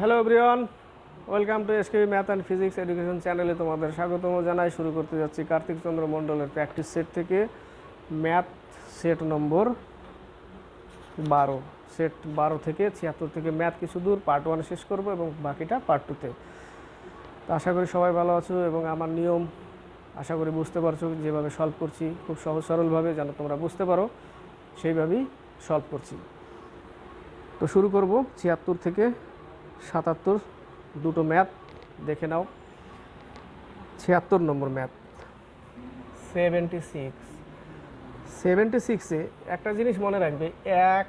Hello everyone welcome to S SK math and physics education চ্যানেলে তোমাদের স্বাগতম জানাই। শুরু করতে যাচ্ছি কার্তিক চন্দ্র মণ্ডলের প্র্যাকটিস সেট থেকে। ম্যাথ সেট নম্বর বারো। সেট বারো থেকে ছিয়াত্তর থেকে ম্যাথ কিছু দূর পার্ট ওয়ান শেষ করব এবং বাকিটা পার্ট টুতে তো। আশা করি সবাই ভালো আছো এবং আমার নিয়ম আশা করি বুঝতে পারছ, যেভাবে সলভ করছি খুব সহজ সরলভাবে যেন তোমরা বুঝতে পারো, সেইভাবেই সলভ করছি। তো শুরু করব। ছিয়াত্তর থেকে সাতাত্তর দুটো ম্যাথ দেখে নাও। ছিয়াত্তর number math. Seventy six. Seventy সিক্সে একটা জিনিস মনে রাখবে এক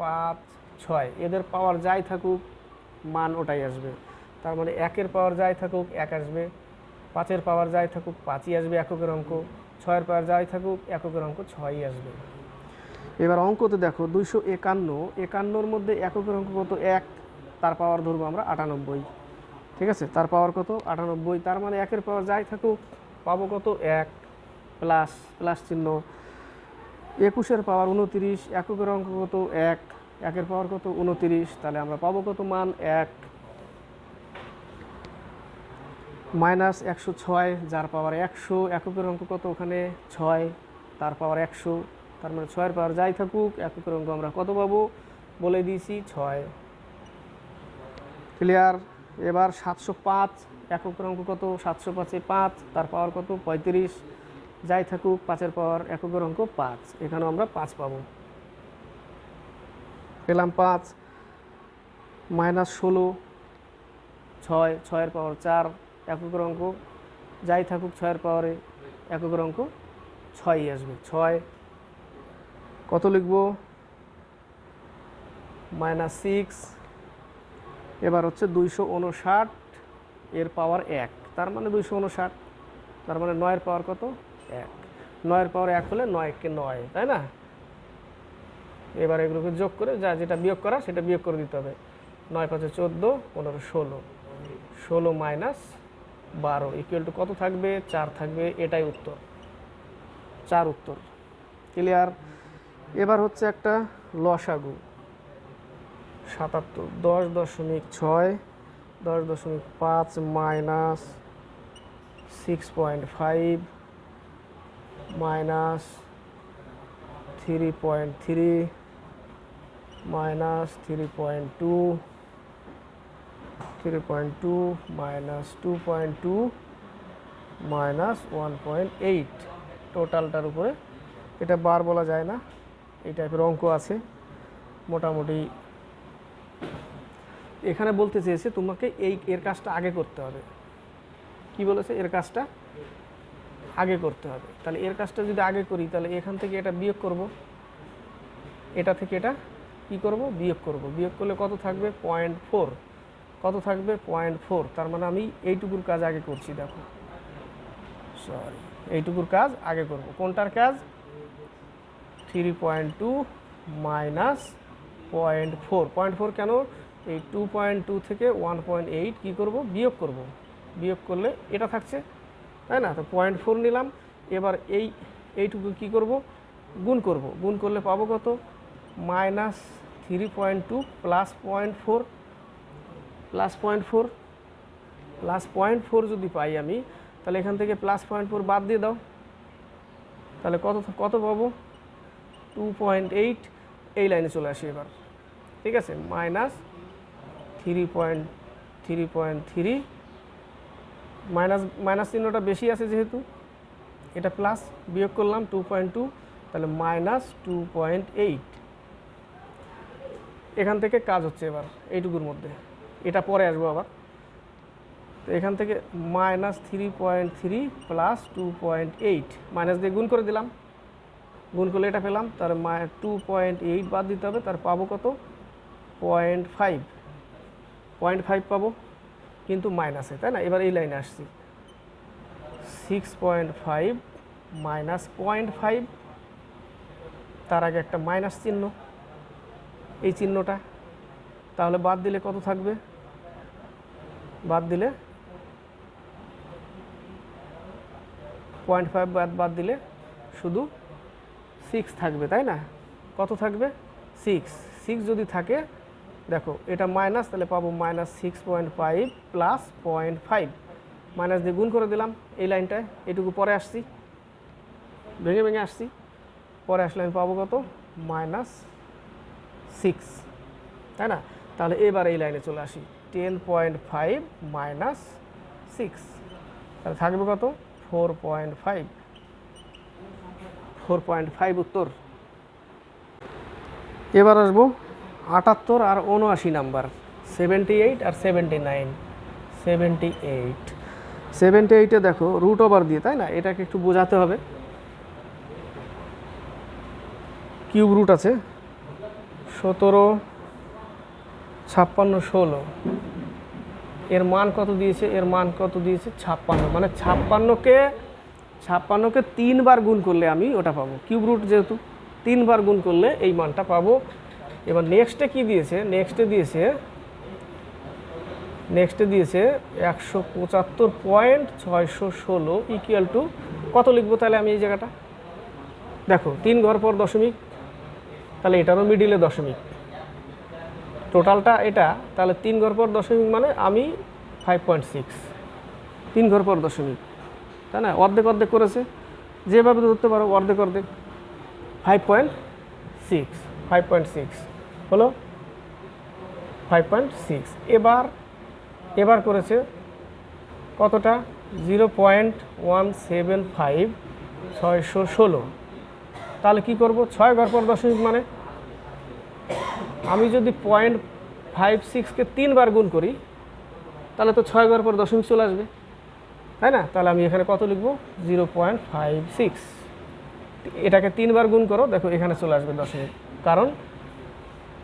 পাঁচ ছয় এদের পাওয়ার যাই থাকুক মান ওটাই আসবে। তার মানে একের পাওয়ার যাই থাকুক এক আসবে। পাঁচের পাওয়ার যাই থাকুক পাঁচই আসবে এককের অঙ্ক। ছয়ের পাওয়ার যাই থাকুক এককের অঙ্ক ছয়ই আসবে। এবার অঙ্কতে দেখো দুইশো একান্ন একান্নর মধ্যে এককের অঙ্ক কত? এক তার পাওয়ার ধরবো আমরা আটানব্বই। ঠিক আছে? তার পাওয়ার কত? আটানব্বই। তার মানে একের পাওয়ার যাই থাকুক, পাবো কত? এক প্লাস প্লাস চিহ্ন। একুশের পাওয়ার উনতিরিশ, এককের অঙ্ক কত? এক। একের পাওয়ার কত? উনতিরিশ। তাহলে আমরা পাবো কত? মান এক। মাইনাস একশো ছয়, যার পাওয়ার একশো। এককের অঙ্ক কত? ওখানে ছয়। তার পাওয়ার একশো। তার মানে ছয়ের পাওয়ার যাই থাকুক, এককের অঙ্ক আমরা কত পাবো? বলে দিয়েছি ছয়। ক্লিয়ার এবার সাতশো পাঁচ এককের অঙ্ক কত? সাতশো পাঁচে পাঁচ, তার পাওয়ার কত? পঁয়ত্রিশ। যাই থাকুক, পাঁচের পাওয়ার এককের অঙ্ক পাঁচ। এখানেও আমরা পাঁচ পাবো। পেলাম পাঁচ। মাইনাস ষোলো, ছয়, ছয়ের পাওয়ার চার, এককের অঙ্ক। যাই থাকুক, ছয়ের পাওয়ারে এককের অঙ্ক ছয়ই আসবে। ছয়, কত লিখব? মাইনাস সিক্স এবার হচ্ছে দুইশো উনষাট এর পাওয়ার এক। তার মানে দুইশো উনষাট, তার মানে নয়ের পাওয়ার কত? এক। নয়ের পাওয়ার এক হলে নয়কে নয়, তাই না? এবার এগুলোকে যোগ করে যা যেটা বিয়োগ করা সেটা বিয়োগ করে দিতে হবে। নয় পাঁচে চোদ্দ, পনেরো ষোলো। ষোলো মাইনাস বারো ইকুয়াল টু কত থাকবে? চার থাকবে, এটাই উত্তর। চার উত্তর। ক্লিয়ার এবার হচ্ছে একটা লসাগু। সাতাত্তর, দশ দশমিক ছয়, দশ দশমিক পাঁচ minus six point five, minus three point three, minus three point two, three point two, minus two point two, minus one point eight. টোটালটার উপরে, এটা বার বলা যায় না, এই টাইপের অঙ্ক আছে। মোটামুটি এখানে বলতে চেয়েছে, তোমাকে এই, এর কাজটা আগে করতে হবে। কি বলেছে? এর কাজটা আগে করতে হবে। তাহলে এর কাজটা যদি আগে করি, তাহলে এখান থেকে এটা বিয়োগ করব। এটা থেকে এটা কি করব? বিয়োগ করব। বিয়োগ করলে কত থাকবে? Point four. কত থাকবে? Point four. তার মানে আমি এইটুকুর কাজ আগে করছি, দেখো। সরি, এইটুকুর কাজ আগে করব। কোনটার কাজ? Three point two minus point four. Point four কেন? এই টু পয়েন্ট টু থেকে ওয়ান পয়েন্ট এইট কী করব? বিয়োগ করব। বিয়োগ করলে এটা থাকছে, তাই না? তো পয়েন্ট ফোর নিলাম। এবার এই, এইটুকু কী করব? গুণ করব। গুণ করলে পাবো কত? Minus three point two plus point four plus point four plus point four যদি পাই আমি, তাহলে এখান থেকে প্লাস পয়েন্ট ফোর বাদ দিয়ে দাও। তাহলে কত কত পাবো? টু পয়েন্ট এইট এই লাইনে চলে আসি এবার। ঠিক আছে? Minus three point three point, three. Minus minus চিহ্নটা বেশি আছে যেহেতু, এটা প্লাস বিয়োগ করলাম টু পয়েন্ট টু তাহলে মাইনাস টু পয়েন্ট এইট এখান থেকে কাজ হচ্ছে এবার, এইটুকুর মধ্যে। এটা পরে আসব আবার। তো এখান থেকে minus three point three plus two point eight minus দিয়ে গুণ করে দিলাম। গুণ করলে এটা পেলাম তার টু পয়েন্ট এইট বাদ দিতে হবে, তার পাবো কত? পয়েন্ট ফাইভ পয়েন্ট ফাইভ পাবো, কিন্তু মাইনাসে, তাই না? এবার এই লাইনে আসছি। Six point five minus point five তার আগে একটা মাইনাস চিহ্ন। এই চিহ্নটা, তাহলে বাদ দিলে কত থাকবে? বাদ দিলে পয়েন্ট ফাইভ বাদ বাদ দিলে শুধু সিক্স থাকবে, তাই না? কত থাকবে? সিক্স সিক্স যদি থাকে দেখো, এটা মাইনাস তাহলে পাবো minus six point five plus point five minus দিয়ে গুণ করে দিলাম এই লাইনটায় এটুকু পরে আসছি। ভেঙে ভেঙে আসছি। পরে আসলে আমি পাবো কত? মাইনাস সিক্স তাই না? তাহলে এবার এই লাইনে চলে আসি। Ten point five minus six তাহলে থাকবে কত? Four point five four point five উত্তর। এবার আসব আটাত্তর আর উনআশি নাম্বার সেভেন্টি এইট আর seventy nine seventy eight seventy এইটে দেখো রুট ওভার দিয়ে, তাই না? এটাকে একটু বোঝাতে হবে। কিউব রুট আছে, সতেরো, ছাপ্পান্ন, ষোলো। এর মান কত দিয়েছে? এর মান কত দিয়েছে? ছাপ্পান্ন। মানে ছাপ্পান্নকে ছাপ্পান্নকে তিনবার গুণ করলে আমি ওটা পাবো। কিউব রুট যেহেতু, তিনবার গুণ করলে এই মানটা পাবো। এবার নেক্সটে কি দিয়েছে? নেক্সটে দিয়েছে নেক্সটে দিয়েছে একশো পঁচাত্তর পয়েন্ট ছয়শো ষোলো ইকুয়াল টু কত লিখব তাহলে আমি এই জায়গাটা? দেখো, তিন ঘর পর দশমিক, তাহলে এটারও মিডিলে দশমিক। টোটালটা এটা, তাহলে তিন ঘর পর দশমিক মানে আমি ফাইভ পয়েন্ট সিক্স তিন ঘর পর দশমিক, তাই না? অর্ধেক অর্ধেক করেছে। যেভাবে ধরতে পারো, অর্ধেক অর্ধেক five point six five point six হলো ফাইভ পয়েন্ট সিক্স এবার এবার করেছে কতটা? Zero point one seven five ছয়শো ষোলো। তাহলে কী করব? ছয় ঘর পর দশমিক মানে? আমি যদি পয়েন্ট ফাইভ সিক্সকে তিনবার গুণ করি, তাহলে তো ছয় ঘর পর দশমিক চলে আসবে। তাই না? তাহলে আমি এখানে কত লিখব? জিরো পয়েন্ট ফাইভ সিক্স এটাকে তিনবার গুণ করো, দেখো এখানে চলে আসবে দশমিক কারণ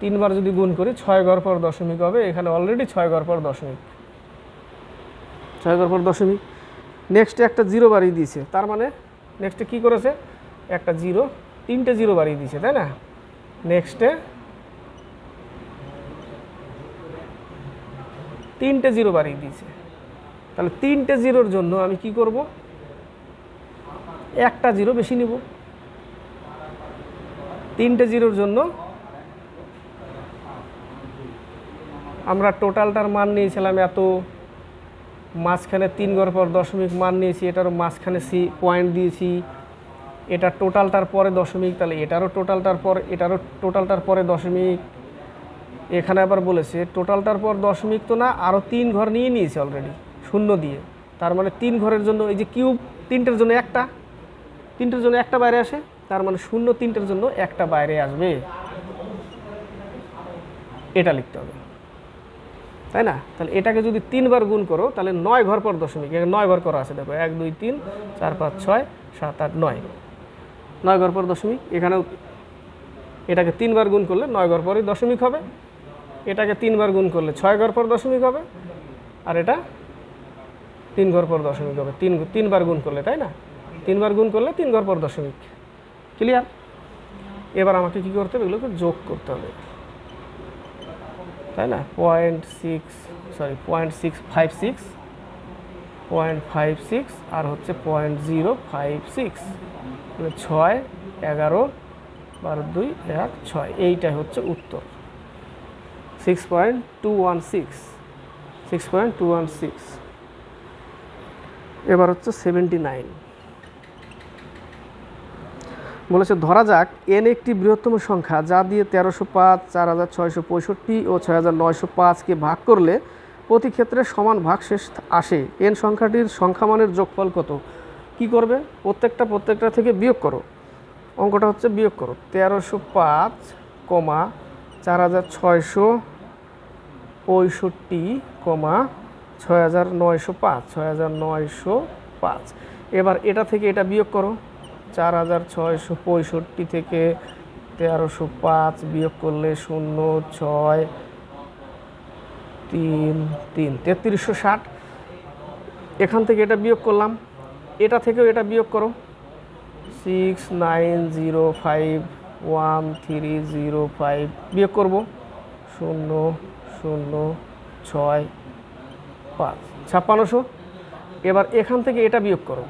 তিনবার যদি গুণ করি, ছয় ঘর পর দশমিক হবে, এখানে অলরেডি ছয় ঘর পর দশমিক। ছয় ঘর পর দশমিক। নেক্সটে একটা জিরো বাড়িয়ে দিয়েছে, তার মানে নেক্সটে কী করেছে? একটা জিরো তিনটে জিরো বাড়িয়ে দিয়েছে, তাই না? নেক্সটে তিনটে জিরো বাড়িয়ে দিয়েছে। তাহলে তিনটে জিরোর জন্য আমি কি করব? একটা জিরো বেশি নিব। তিনটে জিরোর জন্য আমরা টোটালটার মান নিয়েছিলাম এত, মাঝখানে তিন ঘর পর দশমিক মান নিয়েছি, এটারও মাঝখানে সি পয়েন্ট দিয়েছি। এটা টোটালটার পরে দশমিক, তাহলে এটারও টোটালটার পর, এটারও টোটালটার পরে দশমিক। এখানে আবার বলেছে, টোটালটার পর দশমিক তো না আরও তিন ঘর নিয়ে নিয়েছে অলরেডি শূন্য দিয়ে। তার মানে তিন ঘরের জন্য, এই যে কিউব তিনটের জন্য একটা, তিনটের জন্য একটা বাইরে আসে। তার মানে শূন্য তিনটের জন্য একটা বাইরে আসবে। এটা লিখতে হবে। তাই না? তাহলে এটাকে যদি তিনবার গুণ করো, তাহলে নয় ঘর পর দশমিক। নয় ঘর করা আছে, দেখো, এক, দুই, তিন, চার, পাঁচ, ছয়, সাত, আট, নয়। নয় ঘর পর দশমিক, এখানেও এটাকে তিনবার গুণ করলে নয় ঘর পরই দশমিক হবে। এটাকে তিনবার গুণ করলে ছয় ঘর পর দশমিক হবে। আর এটা তিন ঘর পর দশমিক হবে। তিন, তিনবার গুণ করলে, তাই না? তিনবার গুণ করলে তিন ঘর পর দশমিক। ক্লিয়ার এবার আমাকে কী করতে হবে? এগুলোকে যোগ করতে হবে। তাই না? Point six sorry point six five six point five six আর হচ্ছে পয়েন্ট জিরো ফাইভ সিক্স ছয়, এগারো, বারো, দুই, এক, ছয়। এইটাই হচ্ছে উত্তর। Six point two one six six point two one six এবার হচ্ছে সেভেন্টি নাইন বলেছে, ধরা যাক, এন একটি বৃহত্তম সংখ্যা, যা দিয়ে তেরোশো পাঁচ, চার হাজার ছয়শো পঁয়ষট্টি ও ছয় হাজার নয়শো পাঁচকে ভাগ করলে প্রতি ক্ষেত্রে সমান ভাগ শেষ আসে। এন সংখ্যাটির সংখ্যামানের যোগফল কত? কি করবে? প্রত্যেকটা প্রত্যেকটা থেকে বিয়োগ করো। অঙ্কটা হচ্ছে বিয়োগ করো। তেরোশো পাঁচ, কমা চার হাজার ছয়শো পঁয়ষট্টি, কমা ছয় হাজার নয়শো পাঁচ, ছয় হাজার নয়শো পাঁচ। এবার এটা থেকে এটা বিয়োগ করো। চার হাজার ছয়শো পঁয়ষট্টি থেকে তেরোশো পাঁচ বিয়োগ করলে শূন্য ছয় তিন তিন, তেত্রিশশো ষাট। এখান থেকে এটা বিয়োগ করলাম। এটা থেকেও এটা বিয়োগ করো। Six nine zero five one three zero five বিয়োগ করব। শূন্য শূন্য, ছয়, পাঁচ, ছাপ্পান্নশো। এবার এখান থেকে এটা বিয়োগ করো।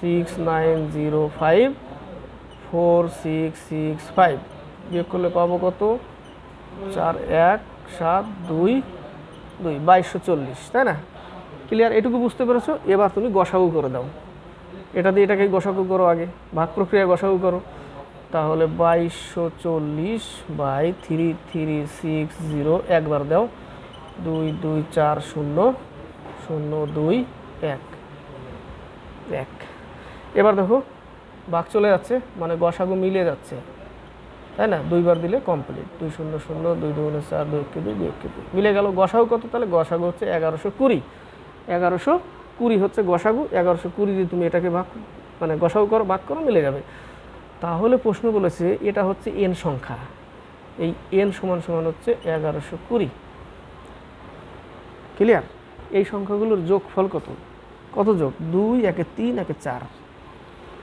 Six nine zero five four six six five বিয়োগ করলে পাবো কত? চার এক সাত দুই দুই, বাইশশো চল্লিশ, তাই না? ক্লিয়ার এটুকু বুঝতে পেরেছ? এবার তুমি গসাগু করে দাও। এটা দিয়ে এটাকে গসাগু করো আগে। ভাগ প্রক্রিয়া গসাগু করো। তাহলে বাইশশো চল্লিশ by three three six zero একবার দাও। দুই দুই, চার, শূন্য শূন্য, দুই, এক। এক। এবার দেখো, বাঘ চলে যাচ্ছে মানে গসাগু মিলে যাচ্ছে। তাই না? দুইবার দিলে কমপ্লিট দুই শূন্য শূন্য, দুই দুগুণে চার, দুই একে দুই দুই একে দুই। মিলে গেল গসাগু কত? তাহলে গসাগু হচ্ছে এগারোশো কুড়ি। এগারোশো কুড়ি হচ্ছে গসাগু, এগারোশো কুড়ি দিয়ে তুমি এটাকে ভাগ মানে গসাগু করো, ভাগ করো, মিলে যাবে। তাহলে প্রশ্ন বলেছে, এটা হচ্ছে এন সংখ্যা। এই এন সমান সমান হচ্ছে এগারোশো কুড়ি। ক্লিয়ার এই সংখ্যাগুলোর যোগফল কত? কত যোগ? দুই, একে তিন, একে চার।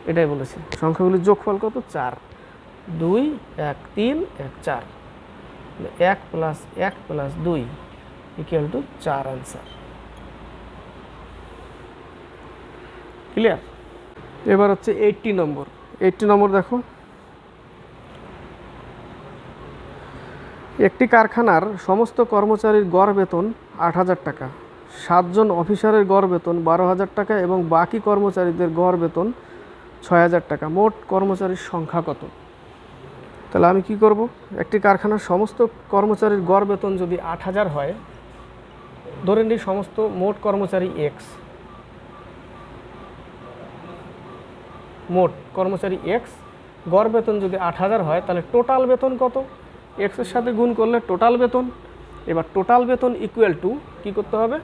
এটাই বলেছে। সংখ্যাগুলির যোগফল কত? চার। দুই, এক, তিন, এক, চার। এক প্লাস এক প্লাস দুই ইকুয়াল টু চার অ্যান্সার ক্লিয়ার এবার হচ্ছে এইটটি নম্বর এইটটি নম্বর দেখো। একটি কারখানার সমস্ত কর্মচারীর গড় বেতন আট হাজার টাকা। সাতজন অফিসারের গড় বেতন বারো হাজার টাকা এবং বাকি কর্মচারীদের গড় বেতন ছয় হাজার টাকা। মোট কর্মচারীর সংখ্যা কত? তাহলে আমি কি করব? একটি কারখানার সমস্ত কর্মচারীর গড় বেতন যদি আট হাজার হয়, ধরে নিই সমস্ত মোট কর্মচারী এক্স মোট কর্মচারী এক্স গড় বেতন যদি আট হাজার হয়, তাহলে টোটাল বেতন কত? এক্সের সাথে গুণ করলে টোটাল বেতন। এবার টোটাল বেতন ইকুয়াল টু কী করতে হবে?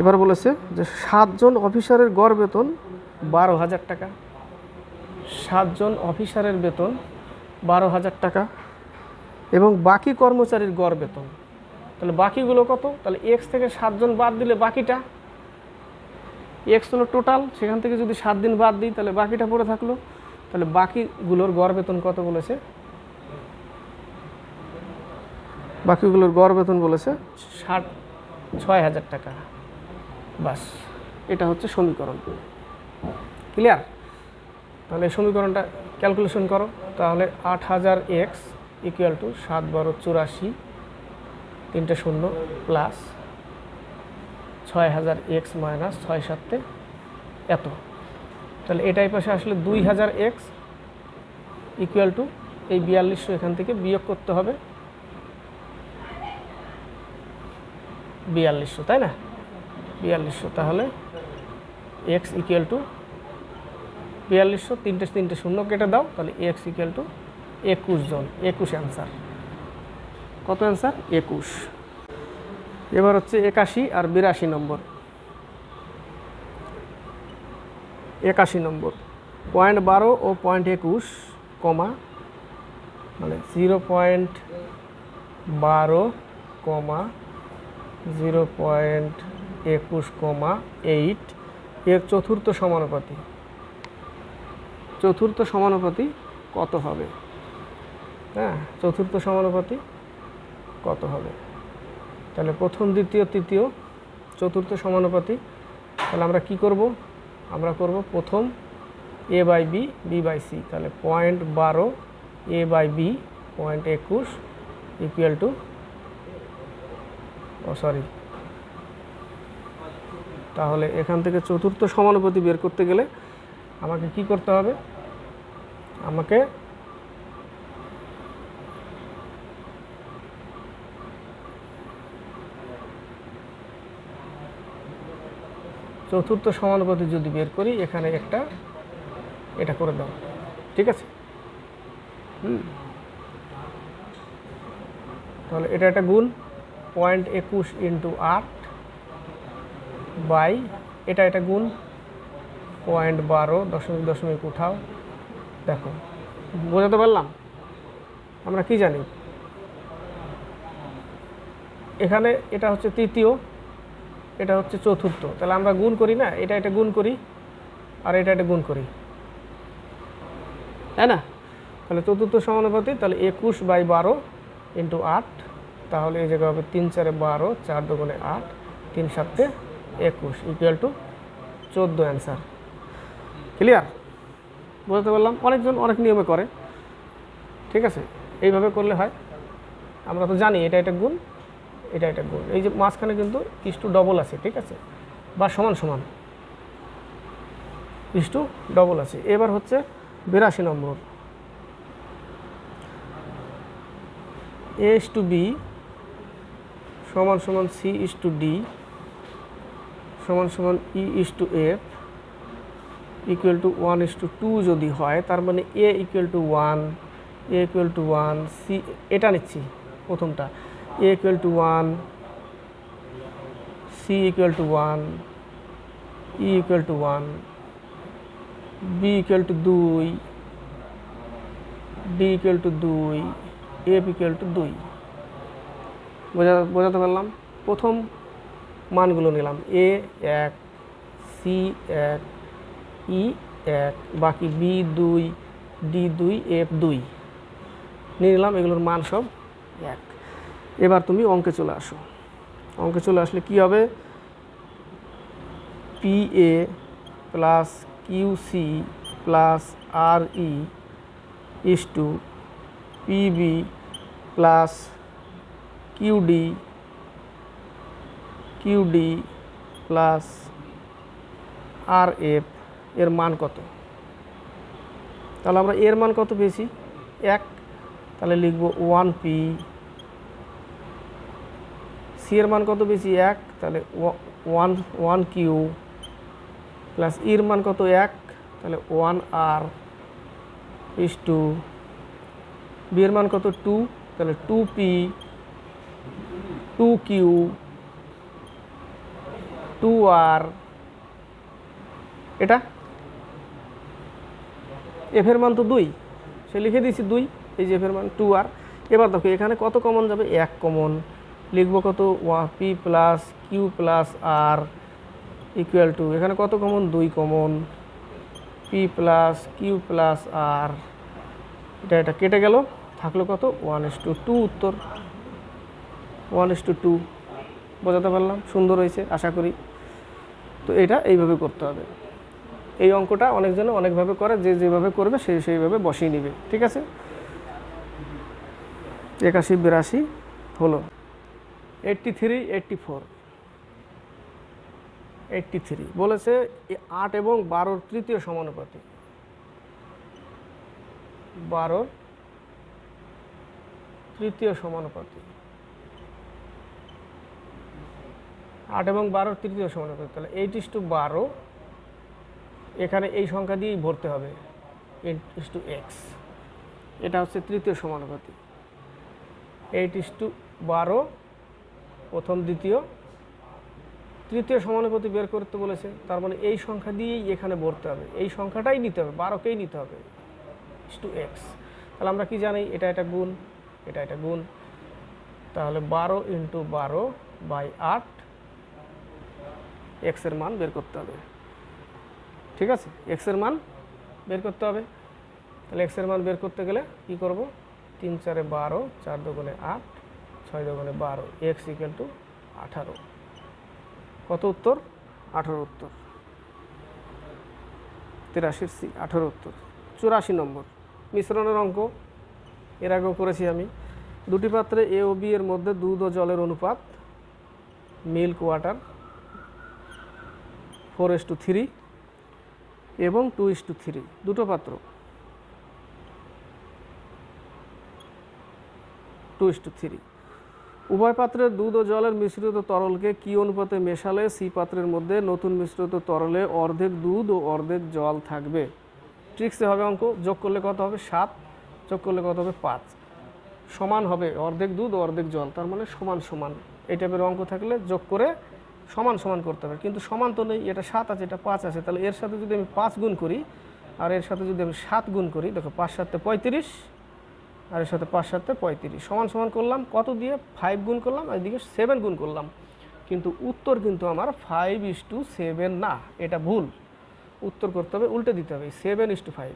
এবার বলেছে যে সাতজন অফিসারের গড় বেতন বারো হাজার টাকা। সাতজন অফিসারের বেতন বারো হাজার টাকা এবং বাকি কর্মচারীর গড় বেতন। তাহলে বাকিগুলো কত? তাহলে এক্স থেকে সাতজন বাদ দিলে বাকিটা। এক্স হলো টোটাল সেখান থেকে যদি সাত দিন বাদ দিই, তাহলে বাকিটা পড়ে থাকল। তাহলে বাকিগুলোর গড় বেতন কত বলেছে? বাকিগুলোর গড় বেতন বলেছে ষাট, ছয় হাজার টাকা। বাস, এটা হচ্ছে সমীকরণ। ক্লিয়ার তাহলে সমীকরণটা ক্যালকুলেশন করো। তাহলে আট হাজার এক্স ইকুয়াল টু সাত বারো চুরাশি, তিনটে শূন্য প্লাস ছয় হাজার এক্স মাইনাস ছয় সাতে এত। তাহলে এটাই পাশে আসলে দুই হাজার এক্স ইকুয়াল টু এই বিয়াল্লিশশো এখান থেকে বিয়োগ করতে হবে। বিয়াল্লিশশো, তাই না? বিয়াল্লিশশো, তাহলে এক্স ইকুয়াল টু বিয়াল্লিশশো, তিনটে তিনটে শূন্য কেটে দাও, তাহলে এক্স ইকুয়াল টু একুশ জন। একুশ অ্যান্সার কত অ্যান্সার একুশ। এবার হচ্ছে একাশি আর বিরাশি নম্বর। একাশি নম্বর। পয়েন্ট বারো ও পয়েন্ট একুশ কমা মানে জিরো পয়েন্ট বারো কমা, জিরো পয়েন্ট একুশ কমা এইট এর চতুর্থ সমানুপাতি। চতুর্থ সমানুপাতি কত হবে? হ্যাঁ চতুর্থ সমানুপাতি কত হবে? তাহলে প্রথম, দ্বিতীয়, তৃতীয় চতুর্থ সমানুপাতি, তাহলে আমরা কি করব? আমরা করব প্রথম A by B B by C তাহলে পয়েন্ট বারো এ বাই বি পয়েন্ট একুশ ইকুয়াল টু ও সরি তাহলে এখান থেকে চতুর্থ সমানুপাতি বের করতে গেলে আমাকে কি করতে হবে? আমাকে চতুর্থ সমানুপাতি যদি বের করি, এখানে একটা এটা করে দাও। ঠিক আছে? হুম। তাহলে এটা একটা গুণ, পয়েন্ট একুশ ইন্টু আট। বাই। এটা একটা গুণ। পয়েন্ট বারো, দশমিক দশমিক উঠাও। দেখো, বোঝাতে পারলাম? আমরা কি জানি? এখানে এটা হচ্ছে তৃতীয়, এটা হচ্ছে চতুর্থ। তাহলে আমরা গুণ করি না? এটা এটা গুণ করি, আর এটা এটা গুণ করি। তাই না? তাহলে চতুর্থ সমানুপাতি তাহলে একুশ বাই বারো ইন্টু আট। তাহলে এই জায়গায় হবে তিন চারে বারো, চার দুগুণে আট, তিন সাতে একুশ ইকুয়াল টু চোদ্দ অ্যান্সার ক্লিয়ার বুঝতে পারলাম? অনেকজন অনেক নিয়মে করে। ঠিক আছে? এইভাবে করলে হয়। আমরা তো জানি এটা এটা গুণ, এটা এটা গুণ। এই যে মাঝখানে কিন্তু ইস টু ডবল আছে, ঠিক আছে? বা সমান সমান। ইস টু ডবল আছে। এবার হচ্ছে বিরাশি নম্বর। এ ইস টু বি সমান সমান সি ইস টু ডি সমান সমান E is to F equal to one is to two যদি হয়, তার মানে A equal to one A equal to one C এটা নিচ্ছি প্রথমটা। A equal to one C equal to one E equal to one B equal to দুই D equal to দুই F equal to দুই। বোঝা বোঝাতে পারলাম? প্রথম মানগুলো নিলাম। এ, এক, সি, এক, ই, এক, বাকি বি দুই, ডি দুই, এফ দুই। নিয়ে নিলাম, এগুলোর মান সব এক। এবার তুমি অঙ্কে চলে আসো। অঙ্কে চলে আসলে কি হবে? P A plus Q C plus R E is to PB plus QD QD plus R F এর মান কত? তাহলে আমরা এর মান কত পেয়েছি? এক। তাহলে লিখব ওয়ান পি সি এর মান কত বেশি এক। তাহলে ওয়ান ওয়ান কিউ প্লাস ইর মান কত? এক। তাহলে ওয়ান আর ইস টু বি এর মান কত? টু তাহলে two P two Q two R এটা? এফের মান তো দুই। সে লিখে দিয়েছি দুই, এই যে এফের মান টু আর। এবার দেখো, এখানে কত কমন যাবে? এক কমন লিখব কত? ওয়া P plus, Q plus, R equal to এখানে কত কমন দুই common P plus, Q plus, R এটা এটা কেটে গেল। থাকল কত? ওয়ান ইস টু টু উত্তর। One is to two. বোঝাতে পারলাম? সুন্দর হয়েছে, আশা করি। তো এটা এইভাবে করতে হবে। এই অঙ্কটা অনেকজনে অনেকভাবে করে, যে যেভাবে করবে সে সেইভাবে বসিয়ে নিবে, ঠিক আছে? একাশি বিরাশি হলো। Eighty three eighty four eighty three বলেছে আট এবং বারোর তৃতীয় সমানুপাতি বারোর তৃতীয় সমানুপাতি আট এবং বারোর তৃতীয় সমানুপাতি তাহলে এইট ইস টু বারো, এখানে এই সংখ্যা দিয়েই ভরতে হবে এইট ইস টু এক্স। এটা হচ্ছে তৃতীয় সমানুপাতি এইট ইস টু বারো, প্রথম, দ্বিতীয়। তৃতীয় সমানুপাতি বের করতে বলেছে, তার মানে এই সংখ্যা দিয়েই এখানে ভরতে হবে। এই সংখ্যাটাই নিতে হবে, বারোকেই নিতে হবে ইস টু এক্স। তাহলে আমরা কি জানি? এটা এটা গুণ, এটা এটা গুণ। তাহলে বারো ইন্টু বারো বাই আট এক্সের মান বের করতে হবে। ঠিক আছে? এক্সের মান বের করতে হবে। তাহলে এক্সের মান বের করতে গেলে কি করব? তিন চারে বারো, চার দোকানে আট, ছয় দোকানে বারো এক্স ইকুয়াল টু আঠারো। কত উত্তর? আঠারো উত্তর। তিরাশির সি, আঠারো উত্তর। চুরাশি নম্বর। মিশ্রণের অঙ্ক। এর আগেও করেছি আমি। দুটি পাত্রে এ ও বি এর মধ্যে দুধ ও জলের অনুপাত milk water four is to three এবং টু ইস টু থ্রি, দুটো পাত্র। Two is to three. উভয় পাত্রের দুধ ও জলের মিশ্রিত তরলকে কি অনুপাতে মেশালে? সি পাত্রের মধ্যে নতুন মিশ্রিত তরলে অর্ধেক দুধ ও অর্ধেক জল থাকবে। ট্রিক্সে হবে অঙ্ক, যোগ করলে কত হবে? সাত, যোগ করলে কত হবে? পাঁচ। সমান হবে অর্ধেক দুধ ও অর্ধেক জল, তার মানে সমান সমান। এই টাইপের অঙ্ক থাকলে যোগ করে সমান সমান করতে হবে। কিন্তু সমান তো নেই, এটা সাত আছে, এটা পাঁচ আছে। তাহলে এর সাথে যদি আমি পাঁচ গুণ করি, আর এর সাথে যদি আমি সাত গুণ করি, দেখো পাঁচ সাতে পঁয়ত্রিশ, আর এর সাথে পাঁচ সাতে পঁয়ত্রিশ। সমান সমান করলাম, কত দিয়ে? ফাইভ গুণ করলাম, আর এদিকে সেভেন গুণ করলাম। কিন্তু উত্তর কিন্তু আমার ফাইভ ইস টু সেভেন না, এটা ভুল। উত্তর করতে হবে, উল্টে দিতে হবে সেভেন ইস টু ফাইভ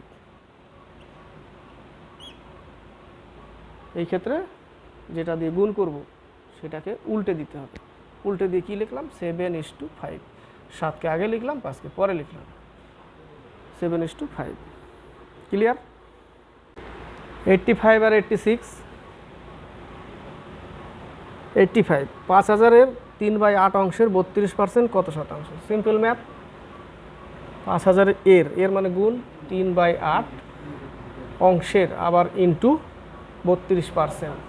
এই ক্ষেত্রে যেটা দিয়ে গুণ করব, সেটাকে উল্টে দিতে হবে। উল্টে দিয়ে কী লিখলাম? সেভেন ইস টু ফাইভ সাতকে আগে লিখলাম, পাঁচকে পরে লিখলাম। Seven is to five clear eighty five R eighty six eighty five পাঁচ হাজারের তিন বাই আট অংশের বত্রিশ পার্সেন্ট কত শতাংশ? সিম্পল ম্যাথ পাঁচ হাজারের এর এর মানে গুণ তিন বাই আট অংশের, আবার ইন্টু বত্রিশ পার্সেন্ট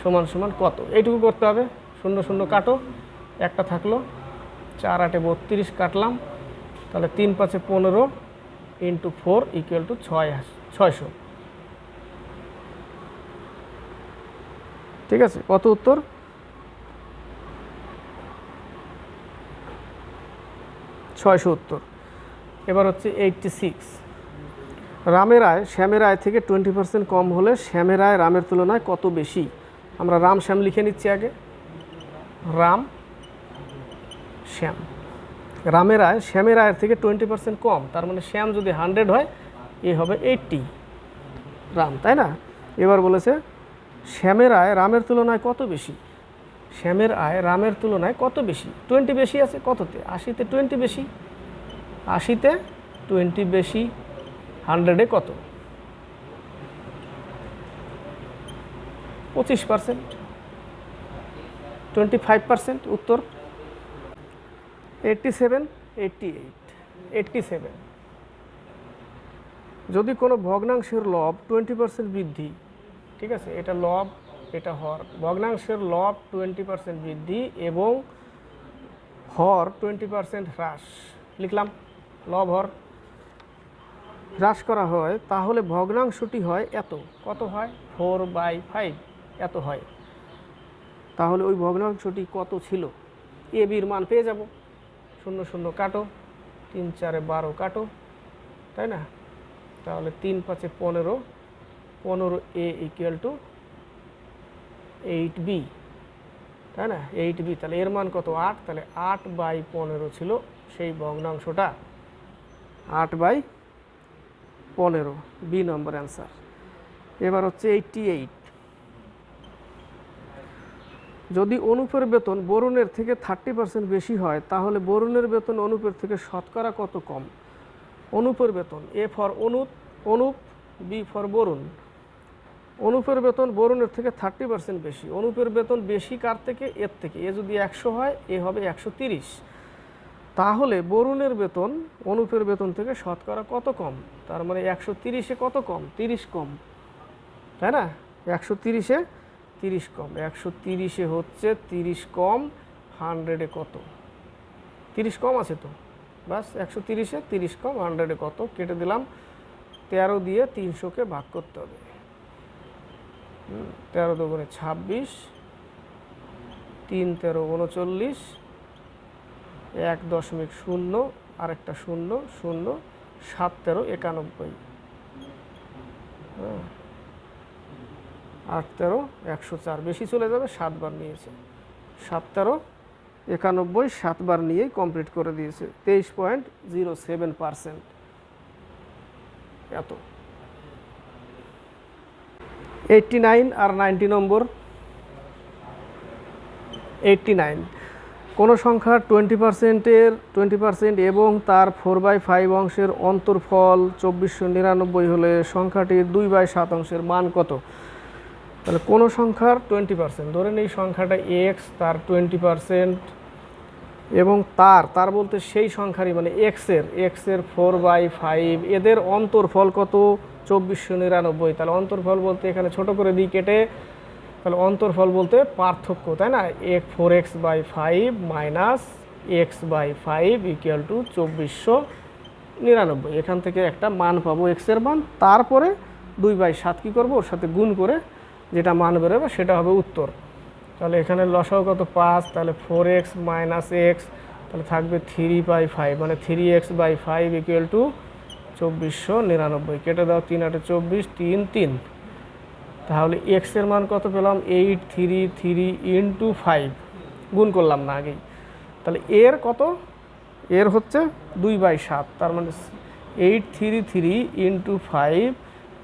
সমান সমান কত? এইটুকু করতে হবে। শূন্য শূন্য কাটো, একটা থাকল। চার আটে বত্রিশ কাটলাম, তাহলে তিন পাঁচে পনেরো ইন্টু ফোর ইকুয়াল টু ছয় ছয়শো। ঠিক আছে, কত উত্তর? ছয়শো উত্তর। এবার হচ্ছে এইটটি সিক্স রামের আয়, শ্যামের আয় থেকে টোয়েন্টি পার্সেন্ট কম হলে শ্যামের আয় রামের তুলনায় কত বেশি? আমরা রাম শ্যাম লিখে নিচ্ছি আগে। রাম, শ্যাম। রামের আয়, শ্যামের আয়ের থেকে টোয়েন্টি পার্সেন্ট কম, তার মানে শ্যাম যদি হান্ড্রেড হয়, এ হবে এইটটি রাম, তাই না? এবার বলেছে, শ্যামের আয় রামের তুলনায় কত বেশি? শ্যামের আয় রামের তুলনায় কত বেশি? টোয়েন্টি বেশি আছে কততে? আশিতে টোয়েন্টি বেশি। আশিতে টোয়েন্টি বেশি হান্ড্রেডে কত? পঁচিশ পার্সেন্ট টোয়েন্টি ফাইভ পার্সেন্ট উত্তর। Eighty seven eighty eight eighty seven যদি কোনো ভগ্নাংশের লব টোয়েন্টি পার্সেন্ট বৃদ্ধি, ঠিক আছে, এটা লব, এটা হর। ভগ্নাংশের লব টোয়েন্টি পার্সেন্ট বৃদ্ধি এবং হর টোয়েন্টি পার্সেন্ট হ্রাস। লিখলাম, লব, হর। হ্রাস করা হয়, তাহলে ভগ্নাংশটি হয় এত। কত হয়? ফোর বাই ফাইভ এত হয়। তাহলে ওই ভগ্নাংশটি কত ছিল? এ বির মান পেয়ে যাব। শূন্য শূন্য কাটো, তিন চারে বারো কাটো, তাই না? তাহলে তিন পাঁচে পনেরো পনেরো A equal to eight B তাই না? এইট বি তাহলে এর মান কত? আট, তাহলে আট বাই পনেরো ছিল সেই ভগ্নাংশটা। আট বাই পনেরো বি নম্বর অ্যান্সার এবার হচ্ছে এইটটি এইট যদি অনুপের বেতন বরুণের থেকে থার্টি পার্সেন্ট বেশি হয়, তাহলে বরুণের বেতন অনুপের থেকে শতকরা কত কম? অনুপের বেতন, A for Anup Anup, B for Barun. অনুপের বেতন বরুণের থেকে থার্টি পার্সেন্ট বেশি, অনুপের বেতন বেশি কার থেকে? এর থেকে। এ যদি একশো হয়, এ হবে একশো তিরিশ। তাহলে বরুণের বেতন, অনুপের বেতন থেকে শতকরা কত কম? তার মানে একশো তিরিশে কত কম? তিরিশ কম। তাই না? একশো তিরিশে তিরিশ কম, একশো তিরিশে হচ্ছে তিরিশ কম, হান্ড্রেডে কত? তিরিশ কম আছে তো। বাস, একশো তিরিশে তিরিশ কম, হান্ড্রেডে কত? কেটে দিলাম, তেরো দিয়ে তিনশোকে ভাগ করতে হবে। তেরো দুগুণে ছাব্বিশ, তিন তেরো উনচল্লিশ, এক দশমিক শূন্য, আরেকটা শূন্য শূন্য, সাত তেরো একানব্বই। হ্যাঁ। আট তেরো, একশো চার। বেশি চলে যাবে, সাতবার নিয়েছে। সাত তেরো, একানব্বই, সাতবার নিয়েই কমপ্লিট করে দিয়েছে। তেইশ পয়েন্ট জিরো সেভেন পারসেন্ট। এত। এইটটি নাইন আর নাইনটি নম্বর। Eighty nine. কোনো সংখ্যার টোয়েন্টি পার্সেন্টের, টোয়েন্টি পার্সেন্ট এবং তার ফোর বাই ফাইভ অংশের অন্তর্ফল চব্বিশশো নিরানব্বই হলে সংখ্যাটির দুই বাই সাত অংশের মান কত? তাহলে কোনো সংখ্যার টোয়েন্টি পার্সেন্ট ধরেন এই সংখ্যাটা এক্স তার টোয়েন্টি পার্সেন্ট এবং তার তার বলতে সেই সংখ্যারই মানে এক্সের এক্সের ফোর বাই ফাইভ এদের অন্তর্ফল কত? চব্বিশশো নিরানব্বই। তাহলে অন্তর্ফল বলতে এখানে ছোট করে দিই, কেটে তাহলে অন্তর্ফল বলতে পার্থক্য, তাই না? এক four X by five minus X by five equal to চব্বিশশো নিরানব্বই। এখান থেকে একটা মান পাবো এক্সের মান, তারপরে দুই বাই সাত কী করব? ওর সাথে গুণ করে যেটা মান বেরোবে সেটা হবে উত্তর। তাহলে এখানে লসাও কত? পাঁচ। তাহলে ফোর এক্স মাইনাস এক্স তাহলে থাকবে থ্রি বাই ফাইভ মানে three X by five equal to চব্বিশশো নিরানব্বই। কেটে দাও তিন আটে চব্বিশ, তিন তিন। তাহলে এক্সের মান কত পেলাম? Eight three three into five গুণ করলাম না আগেই। তাহলে এর কত? এর হচ্ছে দুই বাই সাত। তার মানে eight three three into five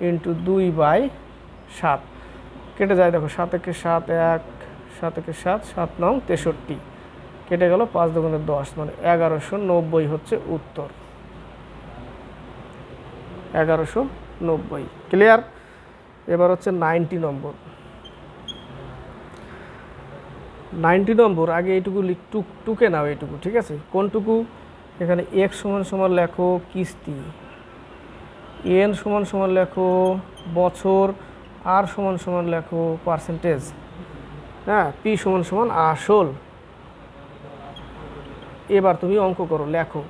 into দুই বাই সাত। কেটে যায়, দেখো, সাত একে সাত এক, সাত একে সাত সাত নং তেষট্টি। কেটে গেল পাঁচ দুগুণে দশ মানে এগারোশো নব্বই হচ্ছে উত্তর। এগারোশো নব্বই ক্লিয়ার এবার হচ্ছে নাইনটি নম্বর। নাইনটি নম্বর, আগে এইটুকু টুক, টুকে নাও এইটুকু, ঠিক আছে? কোনটুকু? এখানে এক সমান সমান লেখো কিস্তি। এন সমান সমান লেখো বছর আর সমান সমান লেখো পার্সেন্টেজ হ্যাঁ পি সমান সমান আসল। এবার তুমি অঙ্ক করো, লেখো।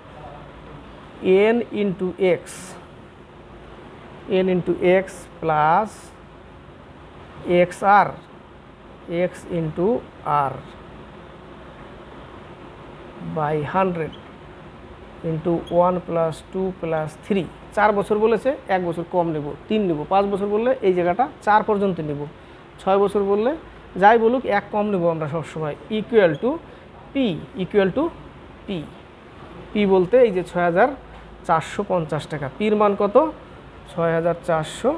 N into X N into X plus X R X into R by hundred into one plus two plus three চার বছর বলেছে, এক বছর কম নেব, তিন নেব, পাঁচ বছর বললে এই জায়গাটা চার পর্যন্ত নেব। ছয় বছর বললে যাই বলুক, এক কম নেব আমরা সবসময়। Equal to P equal to P P বলতে এই যে ছয় হাজার চারশো পঞ্চাশ টাকা। পির মান কত? ছয় হাজার চারশো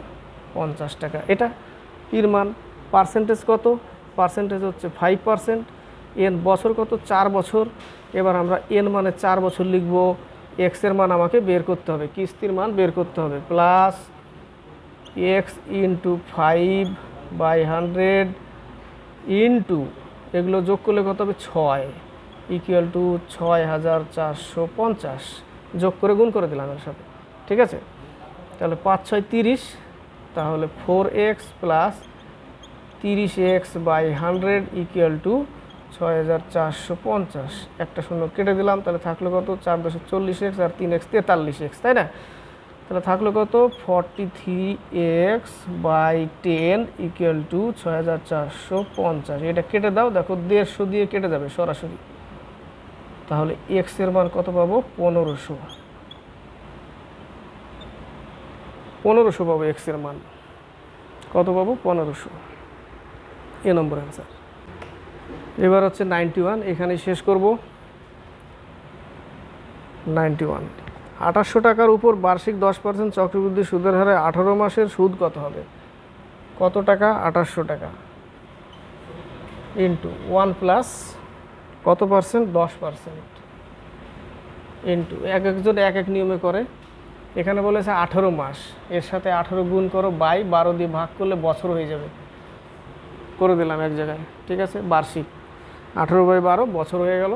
পঞ্চাশ টাকা। এটা পির মান। পার্সেন্টেজ কত? পার্সেন্টেজ হচ্ছে ফাইভ পার্সেন্ট এন বছর কত? চার বছর। এবার আমরা এন মানে চার বছর লিখব। এক্সের মান আমাকে বের করতে হবে। কিস্তির মান বের করতে হবে। Plus X into five by hundred into এগুলো যোগ করলে কত হবে? ছয়। ইকুয়াল টু ছয় হাজার চারশো পঞ্চাশ। যোগ করে গুণ করে দিলাম এর সাথে ঠিক আছে? তাহলে পাঁচ, ছয়, তিরিশ। তাহলে ফোর এক্স প্লাস তিরিশ X by hundred equal to ছয় হাজার চারশো পঞ্চাশ। একটা শূন্য কেটে দিলাম, তাহলে থাকল কত? চার দশে চল্লিশ এক্স আর তিন এক্স তেতাল্লিশ এক্স, তাই না? তাহলে থাকল কত? Forty three X by ten equal to ছয় হাজার চারশো পঞ্চাশ। এটা কেটে দাও, দেখো দেড়শো দিয়ে কেটে যাবে সরাসরি। তাহলে এক্সের মান কত পাবো? পনেরোশো। পনেরোশো পাবো এক্সের মান। কত পাবো? পনেরোশো। এ নম্বর অ্যান্সার এবার হচ্ছে নাইনটি ওয়ান এখানে শেষ করব। Ninety one. আঠাশশো টাকার উপর বার্ষিক দশ পার্সেন্ট চক্রবৃদ্ধি সুদের হারে আঠারো মাসের সুদ কত হবে? কত টাকা? আঠাশশো টাকা। ইন্টু ওয়ান প্লাস কত পার্সেন্ট? দশ পার্সেন্ট। ইন্টু এক একজন এক এক নিয়মে করে। এখানে বলেছে আঠারো মাস। এর সাথে আঠারো গুণ করো বাই, বারো দিয়ে ভাগ করলে বছর হয়ে যাবে। করে দিলাম এক জায়গায়, ঠিক আছে? বার্ষিক। আঠেরো বাই বারো, বছর হয়ে গেল।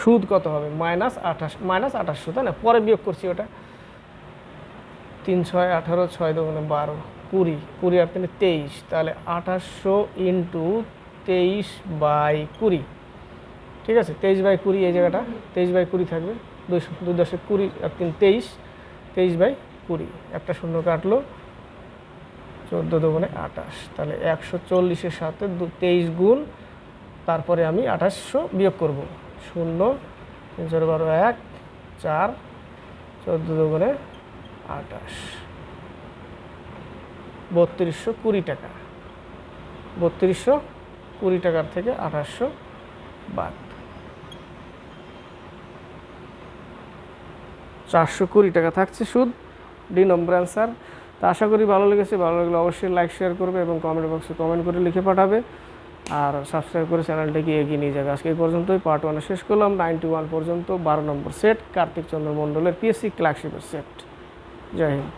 সুদ কত হবে? মাইনাস আঠাশ, মাইনাস আঠাশশো, তাই না? পরে বিয়োগ করছি ওটা। তিন ছয় আঠারো, ছয় দোকানে বারো, কুড়ি। কুড়ি আর তিনে তেইশ, তাহলে আঠাশশো ইন্টু তেইশ বাই কুড়ি, ঠিক আছে? তেইশ বাই কুড়ি এই জায়গাটা, তেইশ বাই কুড়ি থাকবে। দুই দুই দশে কুড়ি আর তিন তেইশ তেইশ বাই কুড়ি। একটা শূন্য কাটলো। চোদ্দ দোকানে আঠাশ। তাহলে একশো চল্লিশের সাথে দু তেইশ গুণ, তারপরে আমি আঠাশশো বিয়োগ করব। শূন্য, তিন চার বারো এক, চার, চোদ্দ দোকানে আঠাশ। বত্রিশশো কুড়ি টাকা। বত্রিশশো কুড়ি টাকার থেকে আঠাশশো বাদ। চারশো কুড়ি টাকা থাকছে সুদ। ডি নম্বর অ্যান্সার তা আশা করি ভালো লেগেছে। ভালো লাগলে অবশ্যই লাইক শেয়ার করবে এবং কমেন্ট বক্সে কমেন্ট করে লিখে পাঠাবে। আর সাবস্ক্রাইব করে চ্যানেলটাকে এগিয়ে নিয়ে যাবে। আজকে এই পর্যন্তই। পার্ট ওয়ানে শেষ করলাম। নাইনটি ওয়ান পর্যন্ত, বারো নম্বর সেট কার্তিক চন্দ্র মণ্ডলের পিএসসি ক্লার্কশিপের সেট জয় হিন্দ।